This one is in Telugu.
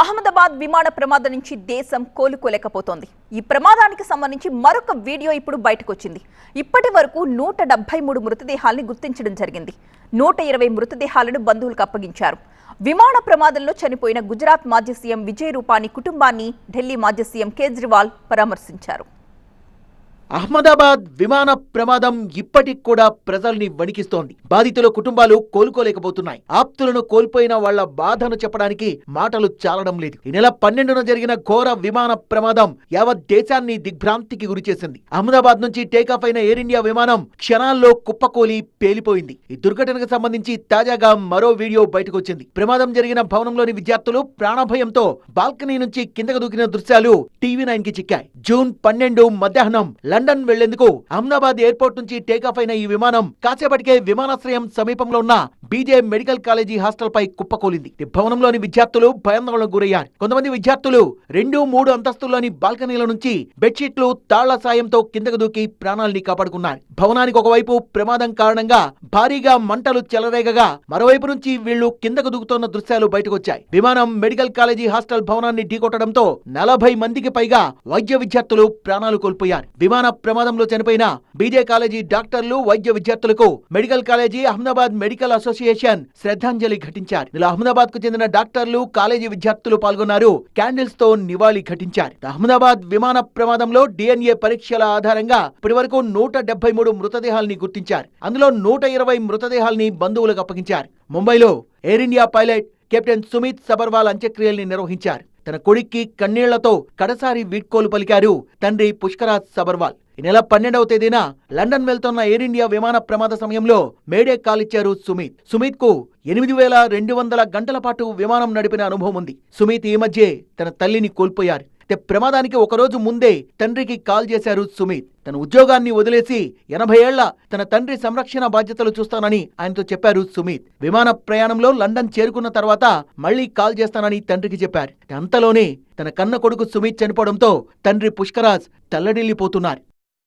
అహ్మదాబాద్ విమాన ప్రమాదం నుంచి దేశం కోలుకోలేకపోతోంది. ఈ ప్రమాదానికి సంబంధించి మరొక వీడియో ఇప్పుడు బయటకు వచ్చింది ఇప్పటి వరకు నూట డెబ్బై మూడు మృతదేహాల్ని గుర్తించడం జరిగింది. నూట ఇరవై మృతదేహాలను బంధువులకు అప్పగించారు. విమాన ప్రమాదంలో చనిపోయిన గుజరాత్ మాజీ సీఎం విజయ్ రూపాని కుటుంబాన్ని ఢిల్లీ మాజీ సీఎం కేజ్రీవాల్ పరామర్శించారు. అహ్మదాబాద్ విమాన ప్రమాదం ఇప్పటికి కూడా ప్రజల్ని వణికిస్తోంది. బాధితుల కుటుంబాలు కోలుకోలేకపోతున్నాయి. ఆప్తులను కోల్పోయిన వాళ్ళ బాధను చెప్పడానికి మాటలు చాలడం లేదు. ఈ నెల పన్నెండున జరిగిన ఘోర విమాన ప్రమాదం యావత్ దేశాన్ని దిగ్భ్రాంతికి గురిచేసింది. అహ్మదాబాద్ నుంచి టేకాఫ్ అయిన ఎయిర్ ఇండియా విమానం క్షణాల్లో కుప్పకూలి పేలిపోయింది. ఈ దుర్ఘటనకు సంబంధించి తాజాగా మరో వీడియో బయటకు వచ్చింది ప్రమాదం జరిగిన భవనంలోని విద్యార్థులు ప్రాణభయంతో బాల్కనీ నుంచి కిందకు దూకిన దృశ్యాలు టీవీ నైన్కి చిక్కాయి. జూన్ పన్నెండు మధ్యాహ్నం లండన్ వెళ్ళేందుకు అహ్మదాబాద్ ఎయిర్పోర్ట్ నుంచి టేకాఫ్ అయిన ఈ విమానం కాసేపటికే విమానాశ్రయం సమీపంలో ఉన్న B J medical college hostel పై కుప్పకూలింది భవనంలోని విద్యార్థులు భయాందోళనకు గురయ్యారు. కొంతమంది విద్యార్థులు రెండు మూడు అంతస్తుల్లోని బాల్కనీల నుంచి బెడ్షీట్లు తాళ్ళ సాయంతో కిందకు దూకి ప్రాణాల్ని కాపాడుకున్నారు. భవనానికి ఒకవైపు ప్రమాదం కారణంగా భారీగా మంటలు చెలరేగగా మరోవైపు నుంచి వీళ్ళు కిందకు దూకుతున్న దృశ్యాలు బయటకొచ్చాయి. విమానం మెడికల్ కాలేజీ హాస్టల్ భవనాన్ని ఢీకొట్టడంతో నలభై మందికి పైగా వైద్య విద్యార్థులు ప్రాణాలు కోల్పోయారు. విమాన ప్రమాదంలో చనిపోయిన బీజే కాలేజీ డాక్టర్లు వైద్య విద్యార్థులకు medical college Ahmedabad medical association శ్రద్ధాంజలి ఘటించారు. ఇలా అహ్మదాబాద్కు చెందిన డాక్టర్లు కాలేజీ విద్యార్థులు పాల్గొన్నారు. క్యాండిల్స్తో నివాళి ఘటించారు. అహ్మదాబాద్ విమాన ప్రమాదంలో డిఎన్ఏ పరీక్షల ఆధారంగా ఇప్పటి వరకు నూట డెబ్బై మూడు మృతదేహాల్ని గుర్తించారు. అందులో నూట ఇరవై మృతదేహాల్ని బంధువులకు అప్పగించారు. ముంబైలో Air India pilot captain Sumit Sabharwal అంత్యక్రియల్ని నిర్వహించారు. తన కొడుక్కి కన్నీళ్ళతో కడసారి వీడ్కోలు పలికారు తండ్రి పుష్కరాజ్ సబర్వాల్. ఈ నెల పన్నెండవ తేదీన లండన్ వెళ్తున్న ఎయిర్ ఇండియా విమాన ప్రమాద సమయంలో మేడే కాలిచ్చారు సుమీత్ సుమిత్. సుమిత్కు ఎనిమిది వేల రెండు వందల గంటల పాటు విమానం నడిపిన అనుభవం ఉంది. సుమిత్ ఈ మధ్యే తన తల్లిని కోల్పోయారు. ప్రమాదానికి ఒకరోజు ముందే తండ్రికి కాల్ చేశారు సుమిత్. తన ఉద్యోగాన్ని వదిలేసి ఎనభై ఏళ్ళ తన తండ్రి సంరక్షణ బాధ్యతలు చూస్తానని ఆయనతో చెప్పారు సుమిత్. విమాన ప్రయాణంలో లండన్ చేరుకున్న తర్వాత మళ్ళీ కాల్ చేస్తానని తండ్రికి చెప్పారు. అంతలోనే తన కన్న కొడుకు సుమిత్ చనిపోవడంతో తండ్రి పుష్కరాజ్ తల్లడిల్లిపోతున్నారు.